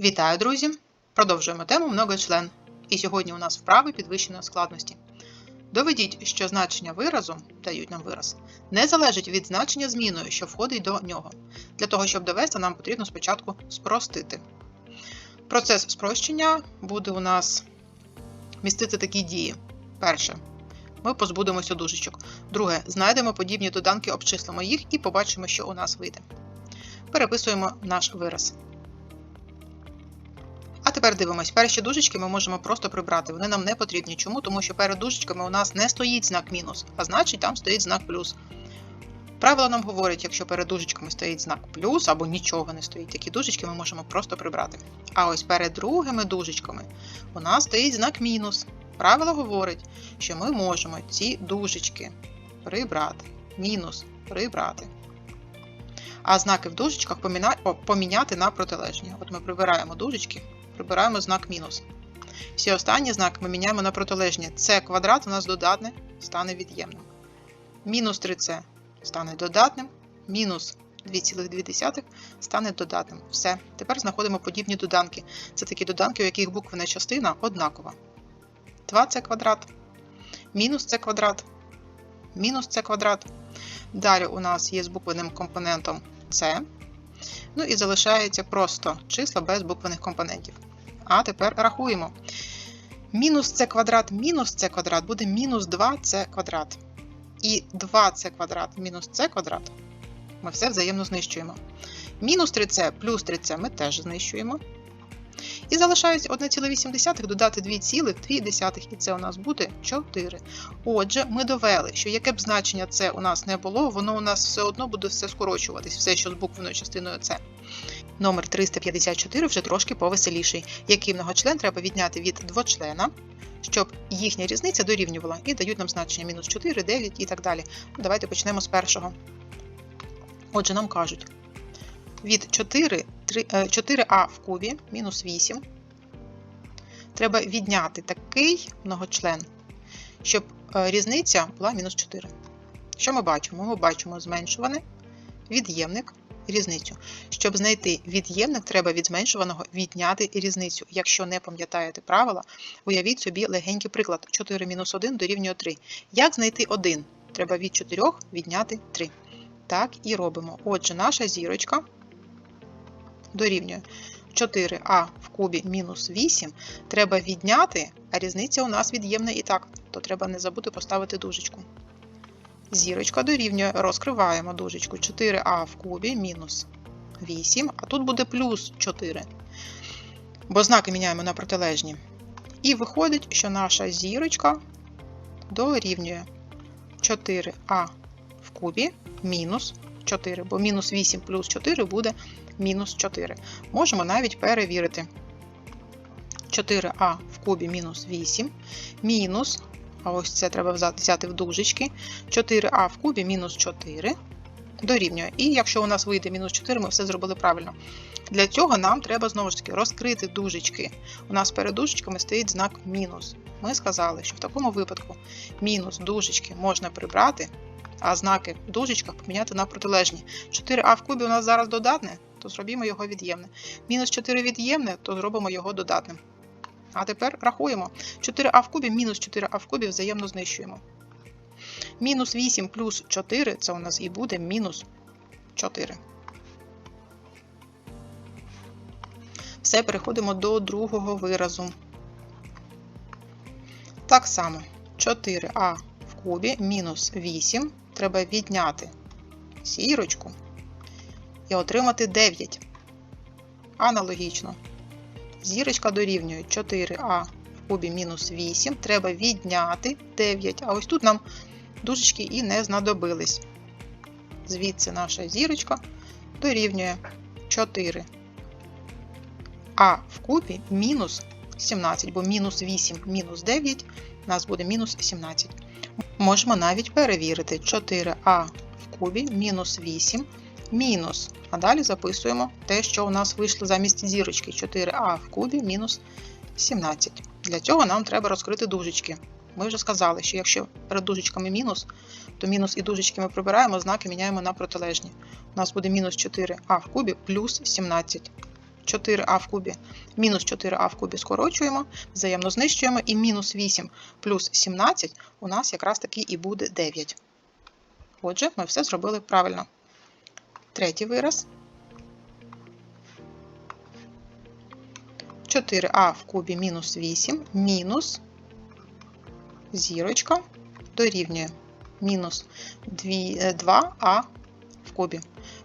Вітаю, друзі! Продовжуємо тему многочлен. І сьогодні у нас вправи підвищеної складності. Доведіть, що значення виразу, дають нам вираз, не залежить від значення зміною, що входить до нього. Для того, щоб довести, нам потрібно спочатку спростити. Процес спрощення буде у нас містити такі дії. Перше. Ми позбудемося дужечок. Друге, знайдемо подібні доданки, обчислимо їх і побачимо, що у нас вийде. Переписуємо наш вираз. Тепер дивимось, перші дужечки ми можемо просто прибрати. Вони нам не потрібні. Чому? Тому що перед дужечками у нас не стоїть знак мінус, а значить там стоїть знак плюс. Правило нам говорить, якщо перед дужечками стоїть знак плюс або нічого не стоїть, такі дужечки ми можемо просто прибрати. А ось перед другими дужечками у нас стоїть знак мінус. Правило говорить, що ми можемо ці дужечки прибрати. Мінус прибрати. А знаки в дужечках поміняти на протилежні. От ми прибираємо дужечки, прибираємо знак мінус. Всі останні знаки ми міняємо на протилежні. Це квадрат у нас додатне стане від'ємним. Мінус 3c стане додатним, мінус 2,2 стане додатним. Все. Тепер знаходимо подібні доданки. Це такі доданки, у яких буквена частина однакова. 2c квадрат, мінус c квадрат, мінус c квадрат. Далі у нас є з буквенним компонентом c. Ну і залишається просто числа без буквених компонентів. А тепер рахуємо. Мінус c квадрат мінус c квадрат буде мінус 2c квадрат. І 2c квадрат мінус c квадрат ми все взаємно знищуємо. Мінус 3c плюс 3c ми теж знищуємо. І залишається 1,8 додати 2,2, і це у нас буде 4. Отже, ми довели, що яке б значення це у нас не було, воно у нас все одно буде все скорочуватись, все, що з буквеною частиною С. Номер 354 вже трошки повеселіший, який многочлен треба відняти від двочлена, щоб їхня різниця дорівнювала, і дають нам значення мінус 4, 9 і так далі. Ну, Давайте почнемо з першого. Отже, нам кажуть, від 4, 3, е, 4а в кубі мінус 8 треба відняти такий многочлен, щоб е, різниця була мінус 4. Що ми бачимо? Ми бачимо зменшуване, від'ємник, різницю. Щоб знайти від'ємник, треба від зменшуваного відняти різницю. Якщо не пам'ятаєте правила, уявіть собі легенький приклад. 4 мінус 1 дорівнює 3. Як знайти 1? Треба від 4 відняти 3. Так і робимо. Отже, наша зірочка дорівнює 4а в кубі мінус 8. Треба відняти, а різниця у нас від'ємна і так, то треба не забути поставити дужечку. Зірочка дорівнює, розкриваємо дужечку. 4а в кубі мінус 8, а тут буде плюс 4, бо знаки міняємо на протилежні. І виходить, що наша зірочка дорівнює. 4а в кубі мінус 4, бо мінус 8 плюс 4 буде мінус 4. Можемо навіть перевірити. 4а в кубі мінус 8, мінус, ось це треба взяти в дужечки, 4а в кубі мінус 4 дорівнює. І якщо у нас вийде мінус 4, ми все зробили правильно. Для цього нам треба знову ж таки розкрити дужечки. У нас перед дужечками стоїть знак мінус. Ми сказали, що в такому випадку мінус дужечки можна прибрати, а знаки в дужечках поміняти на протилежні. 4а в кубі у нас зараз додатне, то зробимо його від'ємне. Мінус 4 від'ємне, то зробимо його додатним. А тепер рахуємо. 4а в кубі мінус 4а в кубі взаємно знищуємо. Мінус 8 плюс 4 це у нас і буде мінус 4. Все, переходимо до другого виразу. Так само 4а в кубі мінус 8. Треба відняти сірочку і отримати 9. Аналогічно. Зірочка дорівнює 4а в кубі мінус 8. Треба відняти 9. А ось тут нам дужечки і не знадобились. Звідси наша зірочка дорівнює 4. А в кубі мінус 17, бо мінус 8 мінус 9 у нас буде мінус 17. Можемо навіть перевірити 4а в кубі мінус 8 мінус. А далі записуємо те, що у нас вийшло замість зірочки 4а в кубі мінус 17. Для цього нам треба розкрити дужечки. Ми вже сказали, що якщо перед дужечками мінус, то мінус і дужечки ми прибираємо, знаки міняємо на протилежні. У нас буде мінус 4а в кубі плюс 17. 4а в кубі мінус 4а в кубі скорочуємо, взаємно знищуємо, і мінус 8 плюс 17 у нас якраз таки і буде 9. Отже, ми все зробили правильно. Третій вираз. 4а в кубі мінус 8 мінус зірочка дорівнює мінус 2а в кубі.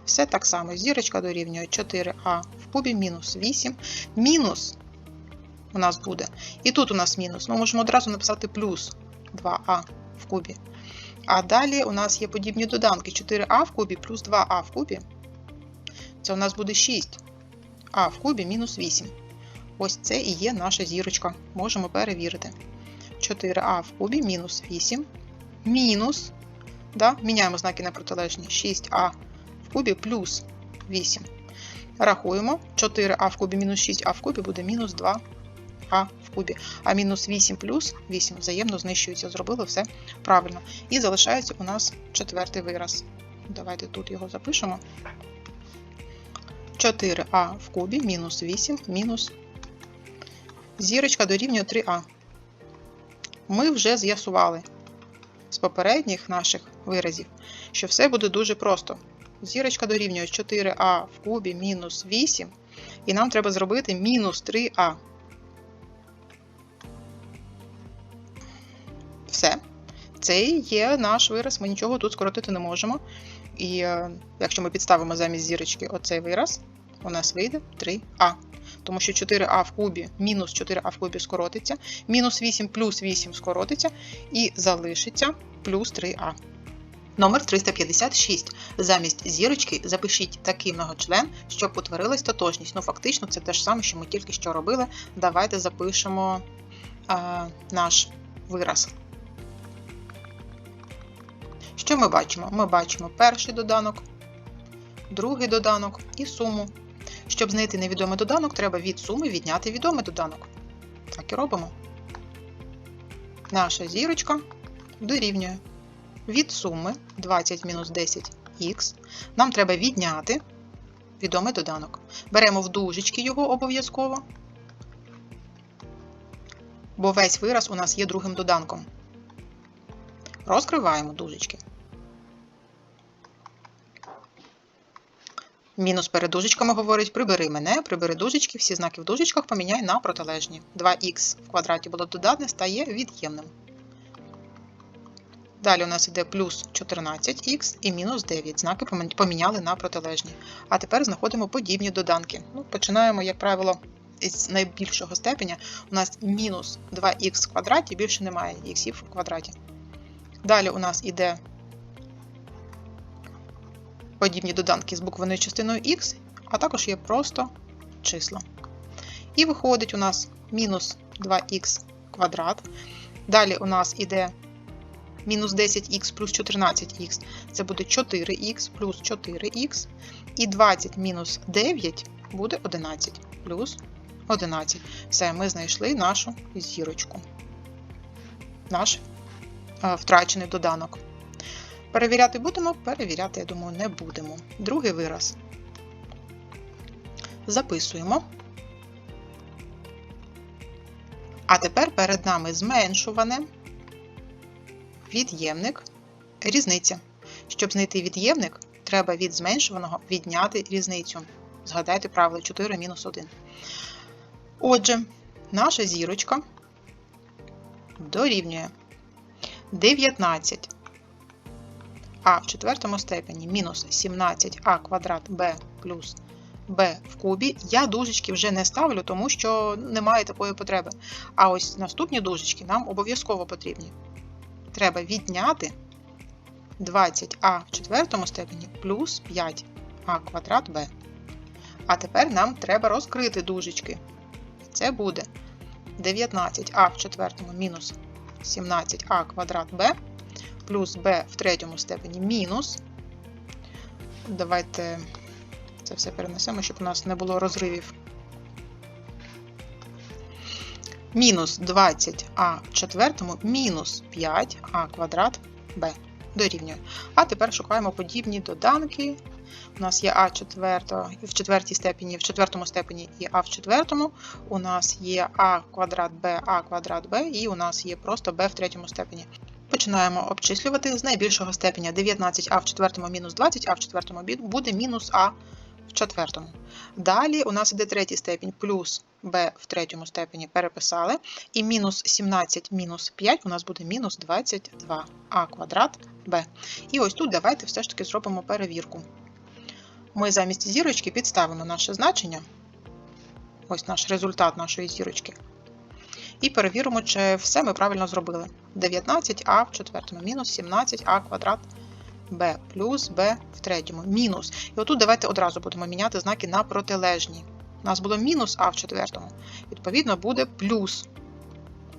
Все так само. Зірочка дорівнює 4а в кубі мінус 8. Мінус у нас буде. І тут у нас мінус. Ми можемо одразу написати плюс 2а в кубі. А далі у нас є подібні доданки. 4а в кубі плюс 2а в кубі. Це у нас буде 6. А в кубі мінус 8. Ось це і є наша зірочка. Можемо перевірити. 4а в кубі мінус 8. Мінус. Да? Міняємо знаки на протилежні. 6а в кубі плюс 8. Рахуємо. 4а в кубі мінус 6а в кубі буде мінус 2а в кубі. А мінус 8 плюс 8 взаємно знищується. Зробили все правильно. І залишається у нас четвертий вираз. Давайте тут його запишемо. 4а в кубі мінус 8 мінус зірочка дорівнює 3а. Ми вже з'ясували з попередніх наших виразів, що все буде дуже просто. Зірочка дорівнює 4а в кубі мінус 8, і нам треба зробити мінус 3а. Все. Це є наш вираз, ми нічого тут скоротити не можемо. І е, якщо ми підставимо замість зірочки оцей вираз, у нас вийде 3а. Тому що 4а в кубі мінус 4а в кубі скоротиться, мінус 8 плюс 8 скоротиться і залишиться плюс 3а. Номер 356. Замість зірочки запишіть такий многочлен, щоб утворилась тотожність. Ну, фактично, це те ж саме, що ми тільки що робили. Давайте запишемо а, наш вираз. Що ми бачимо? Ми бачимо перший доданок, другий доданок і суму. Щоб знайти невідомий доданок, треба від суми відняти відомий доданок. Так і робимо. Наша зірочка дорівнює від суми 20 мінус 10х. Нам треба відняти відомий доданок. Беремо в дужечки його обов'язково, бо весь вираз у нас є другим доданком. Розкриваємо дужечки. Мінус перед дужечками говорить, прибери мене, прибери дужечки, всі знаки в дужечках поміняй на протилежні. 2х в квадраті було додатне, стає від'ємним. Далі у нас йде плюс 14х і мінус 9. Знаки поміняли на протилежні. А тепер знаходимо подібні доданки. Ну, Починаємо, як правило, з найбільшого степеня. У нас мінус 2х в квадраті, більше немає х в квадраті. Далі у нас йде подібні доданки з буквеною частиною х, а також є просто числа. І виходить у нас мінус 2х квадрат. Далі у нас іде мінус 10х плюс 14х, це буде 4х плюс 4х. І 20 мінус 9 буде 11 плюс 11. Все, ми знайшли нашу зірочку. Наш е, втрачений доданок. Перевіряти будемо? Перевіряти, я думаю, не будемо. Другий вираз. Записуємо. А тепер перед нами зменшуване від'ємник різниця. Щоб знайти від'ємник, треба від зменшуваного відняти різницю. Згадайте правило 4 мінус 1. Отже, наша зірочка дорівнює 19 а в четвертому степені мінус 17а квадрат b плюс b в кубі. Я дужечки вже не ставлю, тому що немає такої потреби. А ось наступні дужечки нам обов'язково потрібні. Треба відняти 20а в четвертому степені плюс 5а квадрат b. А тепер нам треба розкрити дужечки. Це буде 19а в четвертому мінус 17а квадрат b плюс b в третьому степені мінус. Давайте це все перенесемо, щоб у нас не було розривів. Мінус 20а в четвертому мінус 5а квадрат b дорівнює. А тепер шукаємо подібні доданки У нас є А четверто, в четвертій степені, в четвертому степені і А в четвертому. У нас є А квадрат Б, А квадрат Б, і у нас є просто Б в третьому степені. Починаємо обчислювати з найбільшого степеня 19а в четвертому мінус 20а в четвертому буде мінус А в четвертому. Далі у нас іде третій степінь плюс b в третьому степені переписали. І мінус 17 мінус 5 у нас буде мінус 22а квадрат b. І ось тут давайте все ж таки зробимо перевірку. Ми замість зірочки підставимо наше значення. Ось наш результат нашої зірочки. І перевіримо, чи все ми правильно зробили. 19а в четвертому мінус 17а квадрат b плюс b в третьому мінус. І отут давайте одразу будемо міняти знаки на протилежні. У нас було мінус а в четвертому. Відповідно, буде плюс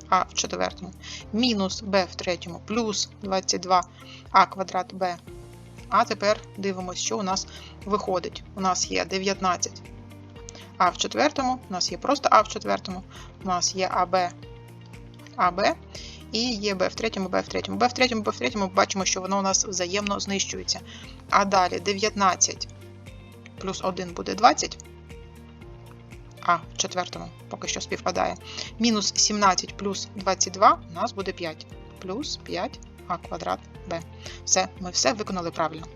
а в четвертому. Мінус b в третьому плюс 22а квадрат b. А тепер дивимося, що у нас виходить. У нас є 19 а в четвертому, у нас є просто а в четвертому, у нас є АБ, АБ і є Б в третьому, Б в третьому. Б в третьому, Б в третьому бачимо, що воно у нас взаємно знищується. А далі 19 плюс 1 буде 20. А в четвертому поки що співпадає. Мінус 17 плюс 22 у нас буде 5. Плюс 5 а квадрат Б. Все, ми все виконали правильно.